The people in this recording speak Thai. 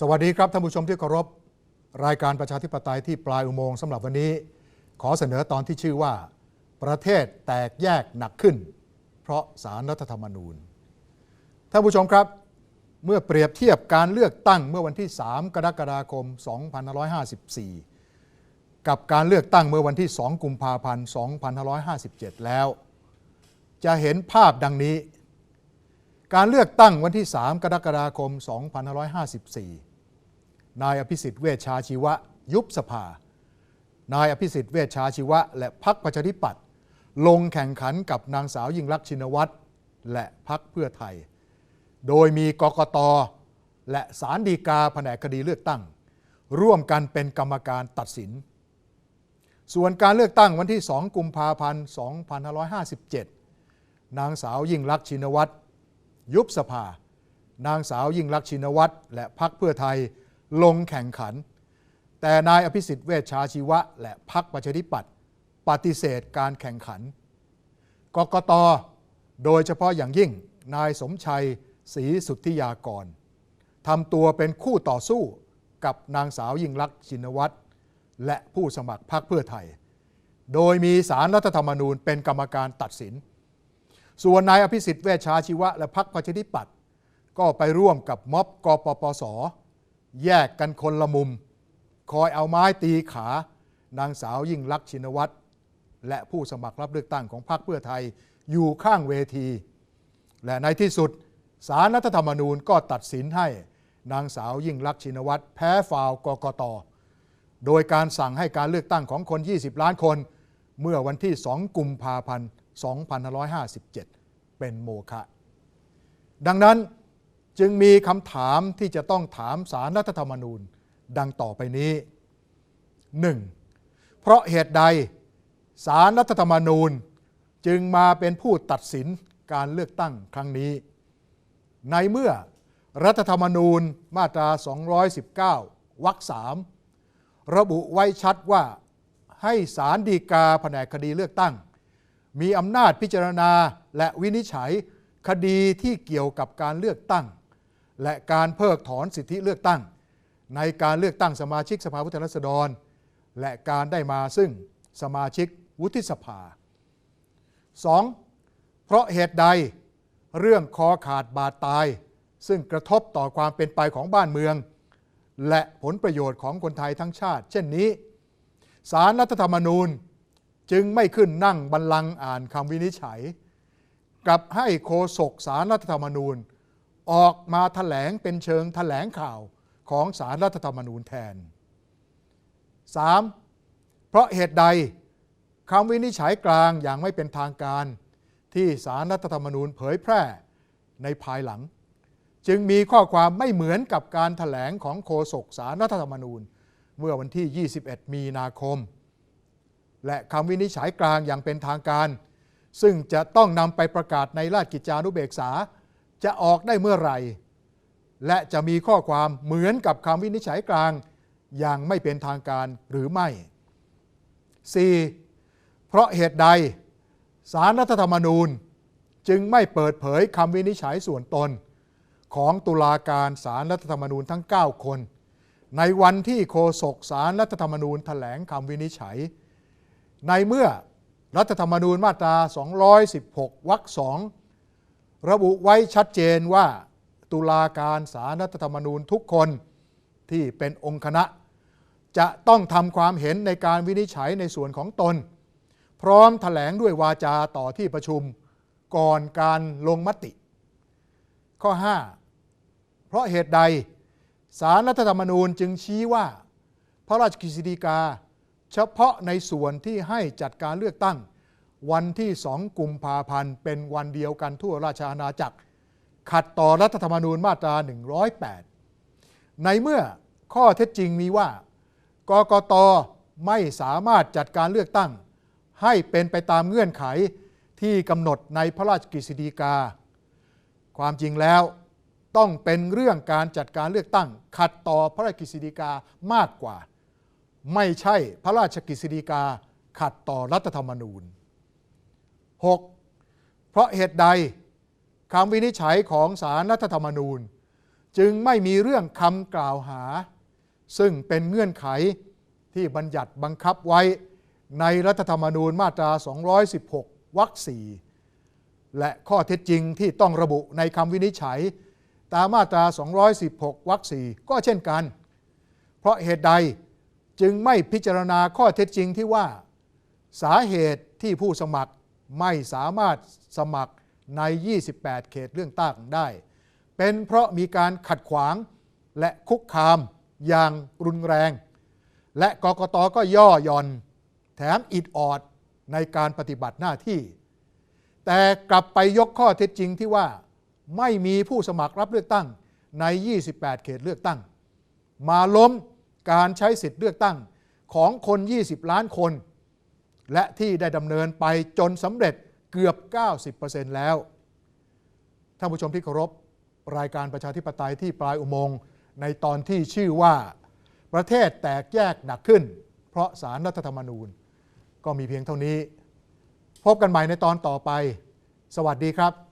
สวัสดีครับท่านผู้ชมที่เคารพรายการประชาธิปไตยที่ปลายอุโมงค์สำหรับวันนี้ ขอเสนอตอนที่ชื่อว่า ประเทศแตกแยกหนักขึ้น เพราะสารรัฐธรรมนูญท่านผู้ชมครับ เมื่อเปรียบเทียบการเลือกตั้งเมื่อวันที่ 3 กรกฎาคม 2554 กับการเลือกตั้งเมื่อวันที่ 2 กุมภาพันธ์ 2557 แล้ว จะเห็นภาพดังนี้การเลือกตั้งวันที่ 3 กรกฎาคม 2554 นายอภิสิทธิ์เวชชาชีวะ ยุบสภา นายอภิสิทธิ์เวชชาชีวะ และพรรคประชาธิปัตย์ลงแข่งขันกับนางสาวยิ่งลักษณ์ชินวัตรและพรรคเพื่อไทย โดยมีกกต และสารดีกาแผนกคดีเลือกตั้ง ร่วมกันเป็นกรรมการตัดสิน ส่วนการเลือกตั้งวันที่ 2 กุมภาพันธ์ 2557 นางสาวยิ่งลักษณ์ชินวัตรยุบสภา นางสาวยิ่งลักษณ์ชินวัตรและพรรคเพื่อไทย ลงแข่งขัน แต่นายอภิสิทธิ์เวชชาชีวะ และพรรคประชาธิปัตย์ปฏิเสธการแข่งขัน กกต โดยเฉพาะอย่างยิ่งนายสมชัยศรีสุทธิยากรทำตัวเป็นคู่ต่อสู้กับนางสาวยิ่งลักษณ์ชินวัตรและผู้สมัครพรรคเพื่อไทย โดยมีสารรัฐธรรมนูญเป็นกรรมการตัดสิน ส่วนนายอภิสิทธิ์เวชชาชีวะ และพรรคประชาธิปัตย์ก็ไปร่วมกับม็อบกปปส แยกกันคนละมุม คอยเอาไม้ตีขา นางสาวยิ่งลักษณ์ชินวัตร และผู้สมัครรับเลือกตั้งของพรรคเพื่อไทยอยู่ข้างเวที และในที่สุดสารรัฐธรรมนูญก็ตัดสินให้นางสาวยิ่งลักษณ์ชินวัตรแพ้ฟาวกกต โดยการสั่งให้การเลือกตั้งของคน 20 ล้านคน เมื่อวันที่ 2 กุมภาพันธ์ 2557 เป็นโมฆะดังนั้น จึงมีคำถามที่จะต้องถามสารรัฐธรรมนูญดังต่อไปนี้ 1. เพราะเหตุใดสารรัฐธรรมนูญจึงมาเป็นผู้ตัดสินการเลือกตั้งครั้งนี้ ในเมื่อรัฐธรรมนูญมาตรา 219 วรรคสามระบุไว้ชัดว่าให้สารดีกาแผนกคดีเลือกตั้ง มีอำนาจพิจารณาและวินิจฉัยคดีที่เกี่ยวกับการเลือกตั้ง และการเพิกถอนสิทธิเลือกตั้ง ในการเลือกตั้งสมาชิกสภาผู้แทนราษฎร และการได้มาซึ่งสมาชิกวุฒิสภา 2. เพราะเหตุใดเรื่องคอขาดบาดตาย ซึ่งกระทบต่อความเป็นไปของบ้านเมือง และผลประโยชน์ของคนไทยทั้งชาติ เช่นนี้สารรัฐธรรมนูญจึงไม่ขึ้นนั่งบัลลังก์อ่านคำวินิจฉัย กลับให้โฆษกสารรัฐธรรมนูญ ออกมาถแถลงเป็นเชิงถแถลงข่าวของสารรัฐธรรมนูญแทน 3. เพราะเหตุใดคำวินิจฉัยกลางอย่างไม่เป็นทางการ ที่สารรัฐธรรมนูญเผยแพร่ในภายหลัง จึงมีข้อความไม่เหมือนกับการถแถลงของโฆษกสารรัฐธรรมนูญ เมื่อวันที่ 21 มีนาคม และคำวินิจฉัยกลางอย่างเป็นทางการ ซึ่งจะต้องนำไปประกาศในราชกิจจานุเบกษา จะออกได้เมื่อไหร่ และจะมีข้อความเหมือนกับคำวินิจฉัยกลาง อย่างไม่เป็นทางการหรือไม่ 4. เพราะเหตุใดสารรัฐธรรมนูญจึงไม่เปิดเผยคำวินิจฉัยส่วนตน ของตุลาการสารรัฐธรรมนูญทั้ง 9 คน ในวันที่โฆษกสารรัฐธรรมนูญแถลงคำวินิจฉัย ในเมื่อรัฐธรรมนูญมาตรา 216 วรรคสอง ระบุไว้ชัดเจนว่าตุลาการสารรัฐธรรมนูญทุกคนที่เป็นองค์คณะ จะต้องทำความเห็นในการวินิจฉัยในส่วนของตน พร้อมถแถลงด้วยวาจาต่อที่ประชุมก่อนการลงมติ ข้อ 5 เพราะเหตุใดสารรัฐธรรมนูญจึงชี้ว่า พระราชกฤษฎีกา เฉพาะในส่วนที่ให้จัดการเลือกตั้ง วันที่2กุมภาพันธ์ เป็นวันเดียวกันทั่วราชอาณาจักร ขัดต่อรัฐธรรมนูญมาตรา 108 ในเมื่อข้อเท็จจริงมีว่ากกตไม่สามารถจัดการเลือกตั้ง ให้เป็นไปตามเงื่อนไขที่กำหนดในพระราชกฤษฎีกา ความจริงแล้วต้องเป็นเรื่องการจัดการเลือกตั้ง ขัดต่อพระราชกฤษฎีกามากกว่า ไม่ใช่พระราชกฤษฎีกาขัดต่อรัฐธรรมนูญ 6. เพราะเหตุใดคำวินิจฉัยของสารรัฐธรรมนูญ จึงไม่มีเรื่องคำกล่าวหา ซึ่งเป็นเงื่อนไขที่บัญญัติบังคับไว้ในรัฐธรรมนูญมาตรา 216 วรรคสี่และข้อเท็จจริงที่ต้องระบุในคำวินิจฉัย ตามมาตรา 216 วรรคสี่ก็เช่นกัน เพราะเหตุใดจึงไม่พิจารณาข้อเท็จจริงที่ว่า สาเหตุที่ผู้สมัคร ไม่สามารถสมัครใน 28 เขตเลือกตั้งได้ เป็นเพราะมีการขัดขวางและคุกคามอย่างรุนแรง และกกตก็ย่อหย่อน แถมอิดออดในการปฏิบัติหน้าที่ แต่กลับไปยกข้อเท็จจริงที่ว่าไม่มีผู้สมัครรับเลือกตั้งใน 28 เขตเลือกตั้ง มาล้มการใช้สิทธิ์เลือกตั้งของคน 20 ล้านคน และที่ได้ดำเนินไปจนสำเร็จเกือบ 90%แล้ว ท่านผู้ชมที่เคารพรายการประชาธิปไตยที่ปลายอุโมงค์ในตอนที่ชื่อว่าประเทศแตกแยกหนักขึ้น เพราะสารรัฐธรรมนูญ ก็มีเพียงเท่านี้ พบกันใหม่ในตอนต่อไป สวัสดีครับ